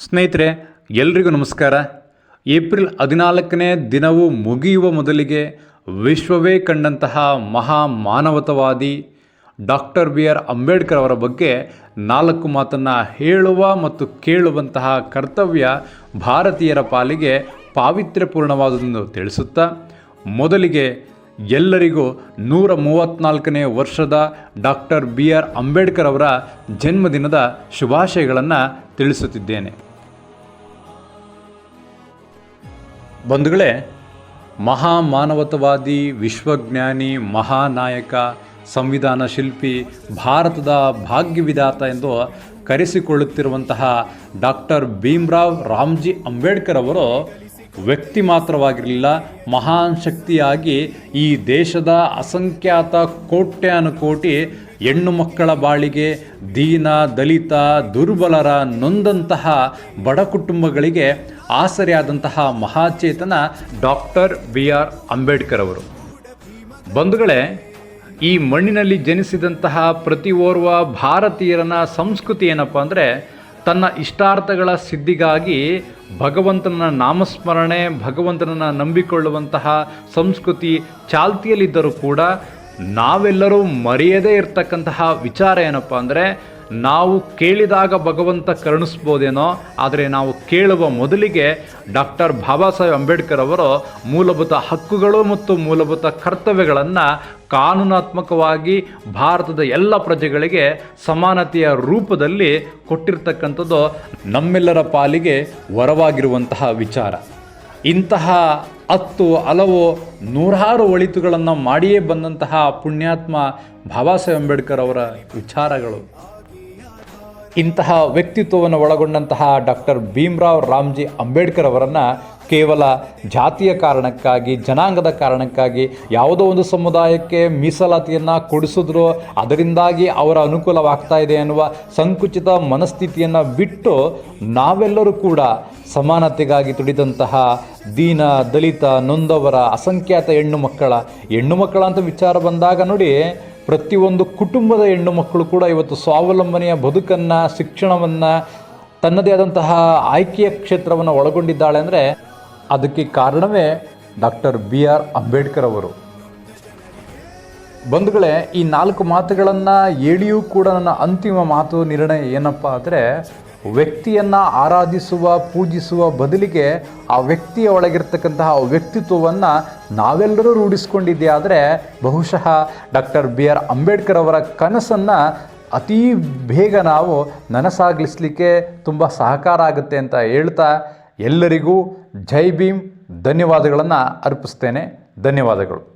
ಸ್ನೇಹಿತರೆ, ಎಲ್ರಿಗೂ ನಮಸ್ಕಾರ. ಏಪ್ರಿಲ್ ಹದಿನಾಲ್ಕನೇ ದಿನವು ಮುಗಿಯುವ ಮೊದಲಿಗೆ ವಿಶ್ವವೇ ಕಂಡಂತಹ ಮಹಾ ಮಾನವತವಾದಿ ಡಾಕ್ಟರ್ ಬಿ ಆರ್ ಅಂಬೇಡ್ಕರ್ ಅವರ ಬಗ್ಗೆ ನಾಲ್ಕು ಮಾತನ್ನು ಹೇಳುವ ಮತ್ತು ಕೇಳುವಂತಹ ಕರ್ತವ್ಯ ಭಾರತೀಯರ ಪಾಲಿಗೆ ಪಾವಿತ್ರ್ಯಪೂರ್ಣವಾದುದೆಂದು ತಿಳಿಸುತ್ತಾ, ಮೊದಲಿಗೆ ಎಲ್ಲರಿಗೂ ನೂರ ಮೂವತ್ತ್ನಾಲ್ಕನೇ ವರ್ಷದ ಡಾಕ್ಟರ್ ಬಿ ಆರ್ ಅಂಬೇಡ್ಕರ್ ಅವರ ಜನ್ಮದಿನದ ಶುಭಾಶಯಗಳನ್ನು ತಿಳಿಸುತ್ತಿದ್ದೇನೆ. ಬಂಧುಗಳೇ, ಮಹಾಮಾನವತವಾದಿ, ವಿಶ್ವಜ್ಞಾನಿ, ಮಹಾನಾಯಕ, ಸಂವಿಧಾನ ಶಿಲ್ಪಿ, ಭಾರತದ ಭಾಗ್ಯವಿಧಾತ ಎಂದು ಕರೆಸಿಕೊಳ್ಳುತ್ತಿರುವಂತಹ ಡಾಕ್ಟರ್ ಭೀಮ್ರಾವ್ ರಾಮ್ಜಿ ಅಂಬೇಡ್ಕರ್ ಅವರು ವ್ಯಕ್ತಿ ಮಾತ್ರವಾಗಿರಲಿಲ್ಲ, ಮಹಾನ್ ಶಕ್ತಿಯಾಗಿ ಈ ದೇಶದ ಅಸಂಖ್ಯಾತ ಕೋಟ್ಯಾನುಕೋಟಿ ಹೆಣ್ಣು ಮಕ್ಕಳ ಬಾಳಿಗೆ ದೀನ, ದಲಿತ, ದುರ್ಬಲರ ನೊಂದಂತಹ ಬಡ ಕುಟುಂಬಗಳಿಗೆ ಆಸರೆಯಾದಂತಹ ಮಹಾಚೇತನ ಡಾಕ್ಟರ್ ಬಿ ಆರ್ ಅಂಬೇಡ್ಕರ್ ಅವರು. ಬಂಧುಗಳೇ, ಈ ಮಣ್ಣಿನಲ್ಲಿ ಜನಿಸಿದಂತಹ ಪ್ರತಿ ಓರ್ವ ಭಾರತೀಯರನ ಸಂಸ್ಕೃತಿ ಏನಪ್ಪ ಅಂದರೆ ತನ್ನ ಇಷ್ಟಾರ್ಥಗಳ ಸಿದ್ಧಿಗಾಗಿ ಭಗವಂತನ ನಾಮಸ್ಮರಣೆ, ಭಗವಂತನನ್ನು ನಂಬಿಕೊಳ್ಳುವಂತಹ ಸಂಸ್ಕೃತಿ ಚಾಲ್ತಿಯಲ್ಲಿದ್ದರೂ ಕೂಡ ನಾವೆಲ್ಲರೂ ಮರೆಯದೇ ಇರತಕ್ಕಂತಹ ವಿಚಾರ ಏನಪ್ಪ ಅಂದರೆ ನಾವು ಕೇಳಿದಾಗ ಭಗವಂತ ಕರುಣಿಸ್ಬೋದೇನೋ, ಆದರೆ ನಾವು ಕೇಳುವ ಮೊದಲಿಗೆ ಡಾಕ್ಟರ್ ಬಾಬಾ ಸಾಹೇಬ್ ಅಂಬೇಡ್ಕರ್ ಅವರು ಮೂಲಭೂತ ಹಕ್ಕುಗಳು ಮತ್ತು ಮೂಲಭೂತ ಕರ್ತವ್ಯಗಳನ್ನು ಕಾನೂನಾತ್ಮಕವಾಗಿ ಭಾರತದ ಎಲ್ಲ ಪ್ರಜೆಗಳಿಗೆ ಸಮಾನತೆಯ ರೂಪದಲ್ಲಿ ಕೊಟ್ಟಿರ್ತಕ್ಕಂಥದ್ದು ನಮ್ಮೆಲ್ಲರ ಪಾಲಿಗೆ ವರವಾಗಿರುವಂತಹ ವಿಚಾರ. ಇಂತಹ ಹತ್ತು ಹಲವು ನೂರಾರು ಒಳಿತುಗಳನ್ನು ಮಾಡಿಯೇ ಬಂದಂತಹ ಪುಣ್ಯಾತ್ಮ ಬಾಬಾ ಸಾಹೇಬ್ ಅಂಬೇಡ್ಕರ್ ಅವರ ವಿಚಾರಗಳು. ಇಂತಹ ವ್ಯಕ್ತಿತ್ವವನ್ನು ಒಳಗೊಂಡಂತಹ ಡಾಕ್ಟರ್ ಭೀಮ್ರಾವ್ ರಾಮ್ಜಿ ಅಂಬೇಡ್ಕರ್ ಅವರನ್ನು ಕೇವಲ ಜಾತಿಯ ಕಾರಣಕ್ಕಾಗಿ, ಜನಾಂಗದ ಕಾರಣಕ್ಕಾಗಿ ಯಾವುದೋ ಒಂದು ಸಮುದಾಯಕ್ಕೆ ಮೀಸಲಾತಿಯನ್ನು ಕೊಡಿಸಿದ್ರು ಅದರಿಂದಾಗಿ ಅವರ ಅನುಕೂಲವಾಗ್ತಾ ಇದೆ ಅನ್ನುವ ಸಂಕುಚಿತ ಮನಸ್ಥಿತಿಯನ್ನು ಬಿಟ್ಟು ನಾವೆಲ್ಲರೂ ಕೂಡ ಸಮಾನತೆಗಾಗಿ ತುಡಿದಂತಹ ದೀನ, ದಲಿತ, ನೊಂದವರ ಅಸಂಖ್ಯಾತ ಹೆಣ್ಣು ಮಕ್ಕಳ ಹೆಣ್ಣು ಮಕ್ಕಳ ಅಂತ ವಿಚಾರ ಬಂದಾಗ ನೋಡಿ ಪ್ರತಿಯೊಂದು ಕುಟುಂಬದ ಹೆಣ್ಣು ಮಕ್ಕಳು ಕೂಡ ಇವತ್ತು ಸ್ವಾವಲಂಬನೆಯ ಬದುಕನ್ನು, ಶಿಕ್ಷಣವನ್ನು, ತನ್ನದೇ ಆದಂತಹ ಆಯ್ಕೆಯ ಕ್ಷೇತ್ರವನ್ನು ಒಳಗೊಂಡಿದ್ದಾಳೆ ಅಂದರೆ ಅದಕ್ಕೆ ಕಾರಣವೇ ಡಾಕ್ಟರ್ ಬಿ ಆರ್ ಅಂಬೇಡ್ಕರ್ ಅವರು. ಬಂಧುಗಳೇ, ಈ ನಾಲ್ಕು ಮಾತುಗಳನ್ನು ಹೇಳಿಯೂ ಕೂಡ ನನ್ನ ಅಂತಿಮ ಮಾತು, ನಿರ್ಣಯ ಏನಪ್ಪ ಅಂದರೆ, ವ್ಯಕ್ತಿಯನ್ನು ಆರಾಧಿಸುವ, ಪೂಜಿಸುವ ಬದಲಿಗೆ ಆ ವ್ಯಕ್ತಿಯ ಒಳಗಿರ್ತಕ್ಕಂತಹ ವ್ಯಕ್ತಿತ್ವವನ್ನು ನಾವೆಲ್ಲರೂ ರೂಢಿಸ್ಕೊಂಡಿದ್ದೆ ಆದರೆ ಬಹುಶಃ ಡಾಕ್ಟರ್ ಬಿ ಆರ್ ಅಂಬೇಡ್ಕರ್ ಅವರ ಕನಸನ್ನು ಅತೀ ಬೇಗ ನಾವು ನನಸಾಗಿಸ್ಲಿಕ್ಕೆ ತುಂಬ ಸಹಕಾರ ಆಗುತ್ತೆ ಅಂತ ಹೇಳ್ತಾ ಎಲ್ಲರಿಗೂ ಜೈ ಭೀಮ್. ಧನ್ಯವಾದಗಳನ್ನು ಅರ್ಪಿಸ್ತೇನೆ. ಧನ್ಯವಾದಗಳು.